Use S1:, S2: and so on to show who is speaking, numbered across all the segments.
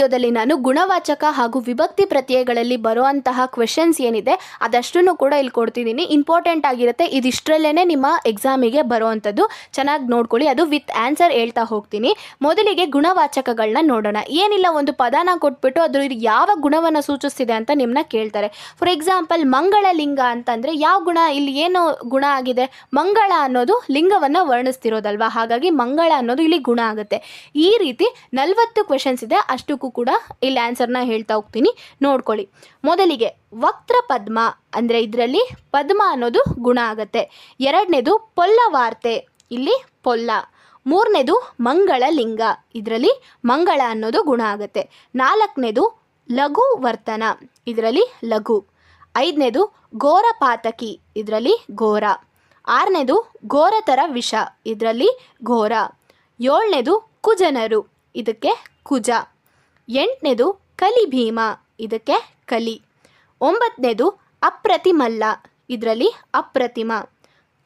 S1: ವಿಡಿಯೋದಲ್ಲಿ ನಾನು ಗುಣವಾಚಕ ಹಾಗೂ ವಿಭಕ್ತಿ ಪ್ರತ್ಯಯಗಳಲ್ಲಿ ಬರುವಂತಹ ಕ್ವೆಶನ್ಸ್ ಏನಿದೆ, ಅದಷ್ಟನ್ನು ಕೂಡ ಇಲ್ಲಿ ಕೊಡ್ತಿದ್ದೀನಿ. ಇಂಪಾರ್ಟೆಂಟ್ ಆಗಿರುತ್ತೆ. ಇದಿಷ್ಟರಲ್ಲೇ ನಿಮ್ಮ ಎಕ್ಸಾಮಿಗೆ ಬರುವಂಥದ್ದು. ಚೆನ್ನಾಗಿ ನೋಡ್ಕೊಳ್ಳಿ. ಅದು ವಿತ್ ಆನ್ಸರ್ ಹೇಳ್ತಾ ಹೋಗ್ತೀನಿ. ಮೊದಲಿಗೆ ಗುಣವಾಚಕಗಳನ್ನ ನೋಡೋಣ. ಏನಿಲ್ಲ, ಒಂದು ಪದನ ಕೊಟ್ಬಿಟ್ಟು ಅದು ಯಾವ ಗುಣವನ್ನು ಸೂಚಿಸ್ತಿದೆ ಅಂತ ನಿಮ್ಮನ್ನ ಕೇಳ್ತಾರೆ. ಫಾರ್ ಎಕ್ಸಾಂಪಲ್ ಮಂಗಳ ಲಿಂಗ ಅಂತಂದರೆ ಯಾವ ಗುಣ? ಇಲ್ಲಿ ಏನು ಗುಣ ಆಗಿದೆ? ಮಂಗಳ ಅನ್ನೋದು ಲಿಂಗವನ್ನು ವರ್ಣಿಸ್ತಿರೋದಲ್ವಾ? ಹಾಗಾಗಿ ಮಂಗಳ ಅನ್ನೋದು ಇಲ್ಲಿ ಗುಣ ಆಗುತ್ತೆ. ಈ ರೀತಿ ನಲವತ್ತು ಕ್ವೆಶನ್ಸ್ ಇದೆ. ಅಷ್ಟಕ್ಕೂ ಕೂಡ ಇಲ್ಲಿ ಆನ್ಸರ್ನ ಹೇಳ್ತಾ ಹೋಗ್ತೀನಿ. ನೋಡ್ಕೊಳ್ಳಿ. ಮೊದಲಿಗೆ ವಕ್ರ ಪದ್ಮ ಅಂದರೆ ಇದರಲ್ಲಿ ಪದ್ಮ ಅನ್ನೋದು ಗುಣ ಆಗತ್ತೆ. ಎರಡನೇದು ಪೊಲ್ಲ ವಾರ್ತೆ ಇಲ್ಲಿ ಪೊಲ್ಲ. ಮೂರನೇದು ಮಂಗಳ ಲಿಂಗ ಇದರಲ್ಲಿ ಮಂಗಳ ಅನ್ನೋದು ಗುಣ ಆಗುತ್ತೆ. ನಾಲ್ಕನೇದು ಲಘು ವರ್ತನ ಇದರಲ್ಲಿ ಲಘು. ಐದನೇದು ಘೋರ ಪಾತಕಿ ಇದರಲ್ಲಿ ಘೋರ. ಆರನೇದು ಘೋರತರ ವಿಷ, ಇದರಲ್ಲಿ ಘೋರ. ಏಳನೇದು ಕುಜನರು, ಇದಕ್ಕೆ ಕುಜ. ಎಂಟನೇದು ಕಲಿ ಭೀಮ, ಇದಕ್ಕೆ ಕಲಿ. ಒಂಬತ್ತನೇದು ಅಪ್ರತಿಮಲ್ಲ, ಇದರಲ್ಲಿ ಅಪ್ರತಿಮ.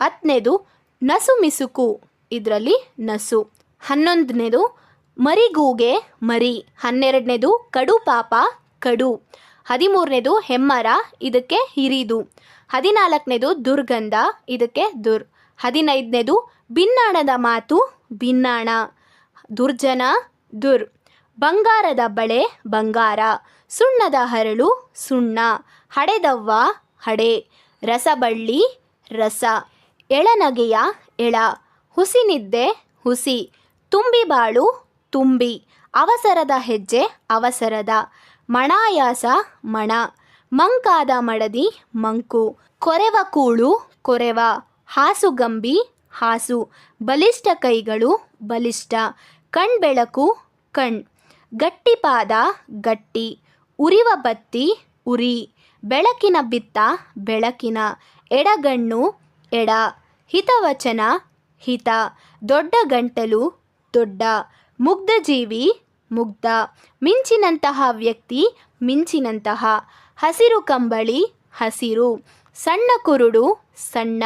S1: ಹತ್ತನೇದು ನಸು ಮಿಸುಕು ಇದರಲ್ಲಿ ನಸು. ಹನ್ನೊಂದನೇದು ಮರಿಗೂಗೆ ಮರಿ, ಹನ್ನೆರಡನೇದು ಕಡು ಪಾಪ ಕಡು. ಹದಿಮೂರನೇದು ಹೆಮ್ಮರ, ಇದಕ್ಕೆ ಹಿರಿದು. ಹದಿನಾಲ್ಕನೇದು ದುರ್ಗಂಧ, ಇದಕ್ಕೆ ದುರ್. ಹದಿನೈದನೇದು ಭಿನ್ನಾಣದ ಮಾತು, ಭಿನ್ನಾಣ. ದುರ್ಜನ, ದುರ್. ಬಂಗಾರದ ಬಳೆ ಬಂಗಾರ, ಸುಣ್ಣದ ಹರಳು ಸುಣ್ಣ, ಹಡೆದವ್ವ ಹಡೆ, ರಸಬಳ್ಳಿ ರಸ, ಎಳನಗೆಯ ಎಳ, ಹುಸಿನಿದ್ದೆ ಹುಸಿ ತುಂಬಿ ಬಾಳು ತುಂಬಿ, ಅವಸರದ ಹೆಜ್ಜೆ ಅವಸರದ, ಮಣಾಯಾಸ ಮಣ, ಮಂಕಾದ ಮಡದಿ ಮಂಕು, ಕೊರೆವ ಕೂಳು ಕೊರೆವ, ಹಾಸುಗಂಬಿ ಹಾಸು, ಬಲಿಷ್ಠ ಕೈಗಳು ಬಲಿಷ್ಠ, ಕಣ್ಬೆಳಕು ಕಣ್. ಗಟ್ಟಿಪಾದ ಗಟ್ಟಿ, ಉರಿವ ಬತ್ತಿ ಉರಿ, ಬೆಳಕಿನ ಬಿತ್ತ ಬೆಳಕಿನ, ಎಡಗಣ್ಣು ಎಡ, ಹಿತವಚನ ಹಿತ, ದೊಡ್ಡ ಗಂಟಲು ದೊಡ್ಡ ಮುಗ್ಧಜೀವಿ ಮುಗ್ಧ, ಮಿಂಚಿನಂತಹ ವ್ಯಕ್ತಿ ಮಿಂಚಿನಂತಹ, ಹಸಿರು ಕಂಬಳಿ ಹಸಿರು, ಸಣ್ಣ ಕುರುಡು ಸಣ್ಣ,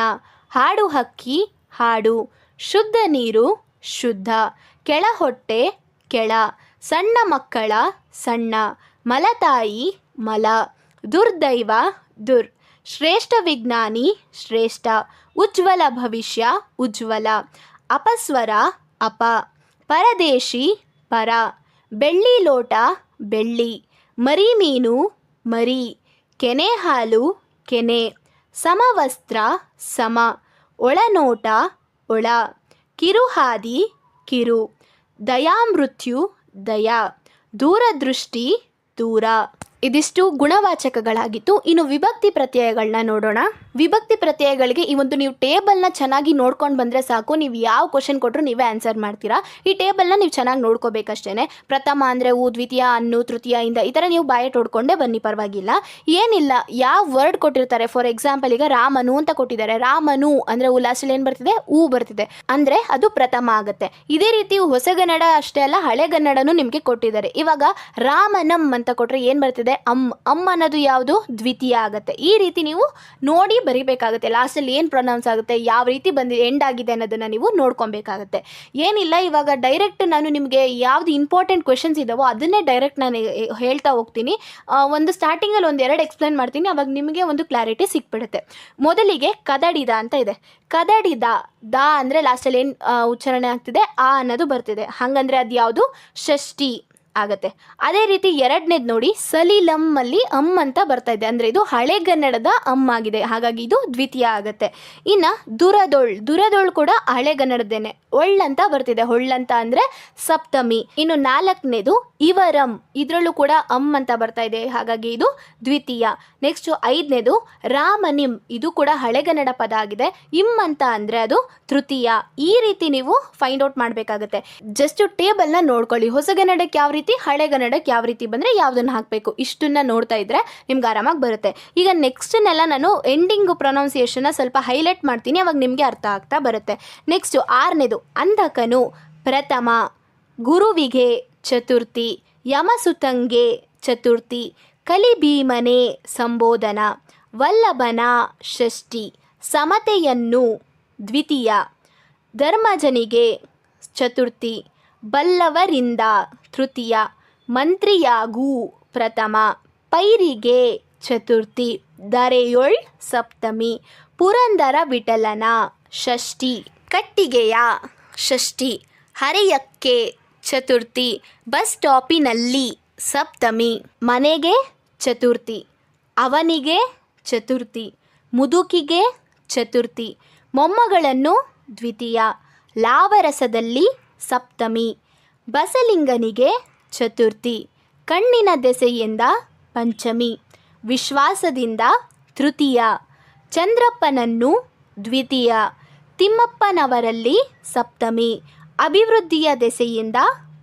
S1: ಹಾಡು ಹಕ್ಕಿ ಹಾಡು, ಶುದ್ಧ ನೀರು ಶುದ್ಧ, ಕೆಳ ಹೊಟ್ಟೆ ಕೆಳ ಸಣ್ಣ ಮಕ್ಕಳ ಸಣ್ಣ, ಮಲತಾಯಿ, ಮಲ, ದುರ್ದೈವ, ದುರ್, ಶ್ರೇಷ್ಠ ವಿಜ್ಞಾನಿ, ಶ್ರೇಷ್ಠ, ಉಜ್ವಲ ಭವಿಷ್ಯ, ಉಜ್ವಲ, ಅಪಸ್ವರ, ಅಪ, ಪರದೇಶಿ, ಪರ, ಬೆಳ್ಳಿ ಲೋಟ, ಬೆಳ್ಳಿ, ಮರಿ ಮೀನು, ಮರಿ, ಕೆನೆ ಹಾಲು, ಕೆನೆ, ಸಮವಸ್ತ್ರ, ಸಮ, ಒಳನೋಟ, ಒಳ, ಕಿರುಹಾದಿ, ಕಿರು, ದಯಾಮೃತ್ಯು ದಯಾ ದೂರದೃಷ್ಟಿ ದೂರ ಇದಿಷ್ಟು ಗುಣವಾಚಕಗಳಾಗಿತ್ತು. ಇನ್ನು ವಿಭಕ್ತಿ ಪ್ರತ್ಯಯಗಳನ್ನ ನೋಡೋಣ. ವಿಭಕ್ತಿ ಪ್ರತ್ಯಯಗಳಿಗೆ ಈ ಒಂದು ನೀವು ಟೇಬಲ್ನ ಚೆನ್ನಾಗಿ ನೋಡ್ಕೊಂಡು ಬಂದರೆ ಸಾಕು. ನೀವು ಯಾವ ಕ್ವಶನ್ ಕೊಟ್ಟರು ನೀವೇ ಆನ್ಸರ್ ಮಾಡ್ತೀರಾ. ಈ ಟೇಬಲ್ನ ನೀವು ಚೆನ್ನಾಗಿ ನೋಡ್ಕೋಬೇಕಷ್ಟೇ ಪ್ರಥಮ ಅಂದರೆ ಊ, ದ್ವಿತೀಯ, ಅನ್ನು, ತೃತೀಯ, ಇಂದ ಈ ಥರ ನೀವು ಬಾಯ ತೋಡ್ಕೊಂಡೆ ಬನ್ನಿ, ಪರವಾಗಿಲ್ಲ. ಏನಿಲ್ಲ, ಯಾವ ವರ್ಡ್ ಕೊಟ್ಟಿರ್ತಾರೆ? ಫಾರ್ ಎಕ್ಸಾಂಪಲ್ ಈಗ ರಾಮನು ಅಂತ ಕೊಟ್ಟಿದ್ದಾರೆ. ರಾಮನು ಅಂದರೆ ಊ ಲಾಸ್ಟಲ್ಲಿ ಏನು ಬರ್ತಿದೆ? ಊ ಬರ್ತಿದೆ. ಅಂದರೆ ಅದು ಪ್ರಥಮ ಆಗುತ್ತೆ. ಇದೇ ರೀತಿ ಹೊಸಗನ್ನಡ ಅಷ್ಟೇ ಅಲ್ಲ, ಹಳೆಗನ್ನಡನೂ ನಿಮಗೆ ಕೊಟ್ಟಿದ್ದಾರೆ. ಇವಾಗ ರಾಮನಂ ಅಂತ ಕೊಟ್ಟರೆ ಏನು ಬರ್ತಿದೆ? ಅಮ್ ಅಮ್ ಅನ್ನೋದು ಯಾವುದು? ದ್ವಿತೀಯ ಆಗುತ್ತೆ. ಈ ರೀತಿ ನೀವು ನೋಡಿ ಬರಿಬೇಕಾಗುತ್ತೆ. ಲಾಸ್ಟಲ್ಲಿ ಏನು ಪ್ರೊನೌನ್ಸ್ ಆಗುತ್ತೆ? ಯಾವ ರೀತಿ ಬಂದಿದೆ ಎಂಡ್ ಆಗಿದೆ ಅನ್ನೋದನ್ನು ನೀವು ನೋಡ್ಕೊಬೇಕಾಗುತ್ತೆ. ಏನಿಲ್ಲ, ಇವಾಗ ಡೈರೆಕ್ಟ್ ನಾನು ನಿಮಗೆ ಯಾವುದು ಇಂಪಾರ್ಟೆಂಟ್ ಕ್ವೆಶನ್ಸ್ ಇದ್ದಾವೋ ಅದನ್ನೇ ಡೈರೆಕ್ಟ್ ನಾನು ಹೇಳ್ತಾ ಹೋಗ್ತೀನಿ. ಒಂದು ಸ್ಟಾರ್ಟಿಂಗಲ್ಲಿ ಒಂದು ಎರಡು ಎಕ್ಸ್ಪ್ಲೈನ್ ಮಾಡ್ತೀನಿ. ಅವಾಗ ನಿಮಗೆ ಒಂದು ಕ್ಲಾರಿಟಿ ಸಿಕ್ಬಿಡುತ್ತೆ. ಮೊದಲಿಗೆ ಕದಡಿದ ಅಂತ ಇದೆ. ಕದಡಿದ, ದ ಅಂದರೆ ಲಾಸ್ಟಲ್ಲಿ ಏನು ಉಚ್ಚಾರಣೆ ಆಗ್ತಿದೆ? ಆ ಅನ್ನೋದು ಬರ್ತಿದೆ. ಹಾಗಂದ್ರೆ ಅದು ಯಾವುದು ಷಷ್ಠಿ. ಆಗತ್ತೆ. ಅದೇ ರೀತಿ ಎರಡನೇದು ನೋಡಿ ಸಲಿಲಂ ಅಲ್ಲಿ ಅಮ್ ಅಂತ ಬರ್ತಾ ಇದೆ. ಅಂದರೆ ಇದು ಹಳೆಗನ್ನಡದ ಅಮ್ ಆಗಿದೆ. ಹಾಗಾಗಿ ಇದು ದ್ವಿತೀಯ ಆಗತ್ತೆ. ಇನ್ನು ದುರದೊಳ್ ದುರದೊಳ್ ಕೂಡ ಹಳೆಗನ್ನಡದೇನೆ ಒಳ್ಳಂತ ಬರ್ತಿದೆ. ಹೊಳ್ಳಂತ ಅಂದರೆ ಸಪ್ತಮಿ. ಇನ್ನು ನಾಲ್ಕನೇದು ಇವರಂ. ಇದರಲ್ಲೂ ಕೂಡ ಅಮ್ ಅಂತ ಬರ್ತಾ ಇದೆ. ಹಾಗಾಗಿ ಇದು ದ್ವಿತೀಯ. ನೆಕ್ಸ್ಟ್ ಐದನೇದು ರಾಮನಿಮ್. ಇದು ಕೂಡ ಹಳೆಗನ್ನಡ ಪದ ಆಗಿದೆ. ಇಮ್ ಅಂತ ಅಂದರೆ ಅದು ತೃತೀಯ. ಈ ರೀತಿ ನೀವು ಫೈಂಡ್ ಔಟ್ ಮಾಡಬೇಕಾಗುತ್ತೆ. ಜಸ್ಟ್ ಟೇಬಲ್ನ ನೋಡ್ಕೊಳ್ಳಿ. ಹೊಸಗನ್ನಡಕ್ಕೆ ಯಾವ ರೀತಿ ಹಳೆಗನ್ನಡಕ್ಕೆ ಯಾವ ರೀತಿ ಬಂದರೆ ಯಾವುದನ್ನು ಹಾಕಬೇಕು? ಇಷ್ಟನ್ನ ನೋಡ್ತಾ ಇದ್ರೆ ನಿಮ್ಗೆ ಆರಾಮಾಗಿ ಬರುತ್ತೆ. ಈಗ ನೆಕ್ಸ್ಟ್ನೆಲ್ಲ ನಾನು ಎಂಡಿಂಗ್ ಪ್ರೊನೌನ್ಸಿಯೇಷನ್ನ ಸ್ವಲ್ಪ ಹೈಲೈಟ್ ಮಾಡ್ತೀನಿ, ಅವಾಗ ನಿಮಗೆ ಅರ್ಥ ಆಗ್ತಾ ಬರುತ್ತೆ. ನೆಕ್ಸ್ಟು ಆರನೇದು, ಅಂಧಕನು, ಪ್ರಥಮ, ಗುರುವಿಗೆ ಚತುರ್ಥಿ, ಯಮಸುತಂಗೆ ಚತುರ್ಥಿ, ಕಲಿಭೀಮನೆ ಸಂಬೋಧನ, ವಲ್ಲಭನ ಷಷ್ಠಿ, ಸಮತೆಯನ್ನು ದ್ವಿತೀಯ, ಧರ್ಮಜನಿಗೆ ಚತುರ್ಥಿ ಬಲ್ಲವರಿಂದ ತೃತೀಯ ಮಂತ್ರಿಯಾಗು ಪ್ರಥಮ ಪೈರಿಗೆ ಚತುರ್ಥಿ ದರೆಯೊಳ್ ಸಪ್ತಮಿ ಪುರಂದರ ವಿಠಲನ ಷಷ್ಠಿ ಕಟ್ಟಿಗೆಯ ಷಷ್ಠಿ ಹರೆಯಕ್ಕೆ ಚತುರ್ಥಿ ಬಸ್ ಸ್ಟಾಪಿನಲ್ಲಿ ಸಪ್ತಮಿ ಮನೆಗೆ ಚತುರ್ಥಿ ಅವನಿಗೆ ಚತುರ್ಥಿ ಮುದುಕಿಗೆ ಚತುರ್ಥಿ ಮೊಮ್ಮಗಳನ್ನು ದ್ವಿತೀಯ ಲಾವರಸದಲ್ಲಿ ಸಪ್ತಮಿ. ಬಸಲಿಂಗನಿಗೆ ಚತುರ್ಥಿ. ಕಣ್ಣಿನ ದೆಸೆಯಿಂದ ಪಂಚಮಿ. ವಿಶ್ವಾಸದಿಂದ ತೃತೀಯ. ಚಂದ್ರಪ್ಪನನ್ನು ದ್ವಿತೀಯ. ತಿಮ್ಮಪ್ಪನವರಲ್ಲಿ ಸಪ್ತಮಿ. ಅಭಿವೃದ್ಧಿಯ ದೆಸೆಯಿಂದ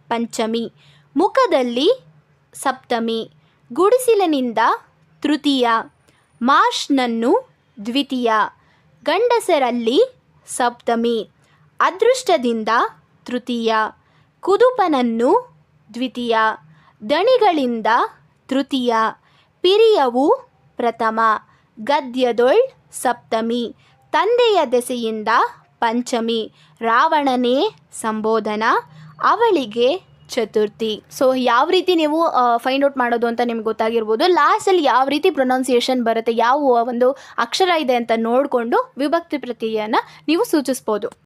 S1: ಪಂಚಮಿ. ಮುಖದಲ್ಲಿ ಸಪ್ತಮಿ. ಗುಡಿಸಿಲಿನಿಂದ ತೃತೀಯ. ಮಾರ್ಷ್ನನ್ನು ದ್ವಿತೀಯ. ಗಂಡಸರಲ್ಲಿ ಸಪ್ತಮಿ. ಅದೃಷ್ಟದಿಂದ ತೃತೀಯ, ಕುದುಪನನ್ನು ದ್ವಿತೀಯ, ದಣಿಗಳಿಂದ ತೃತೀಯ, ಪಿರಿಯವು ಪ್ರಥಮ, ಗದ್ಯದೊಳ್ ಸಪ್ತಮಿ, ತಂದೆಯ ದೆಸೆಯಿಂದ ಪಂಚಮಿ, ರಾವಣನೇ ಸಂಬೋಧನ, ಅವಳಿಗೆ ಚತುರ್ಥಿ. ಸೊ ಯಾವ ರೀತಿ ನೀವು ಫೈಂಡ್ ಔಟ್ ಮಾಡೋದು ಅಂತ ನಿಮ್ಗೆ ಗೊತ್ತಾಗಿರ್ಬೋದು. ಲಾಸ್ಟಲ್ಲಿ ಯಾವ ರೀತಿ ಪ್ರೊನೌನ್ಸಿಯೇಷನ್ ಬರುತ್ತೆ, ಯಾವ ಒಂದು ಅಕ್ಷರ ಇದೆ ಅಂತ ನೋಡಿಕೊಂಡು ವಿಭಕ್ತಿ ಪ್ರತ್ಯಯನ ನೀವು ಸೂಚಿಸ್ಬೋದು.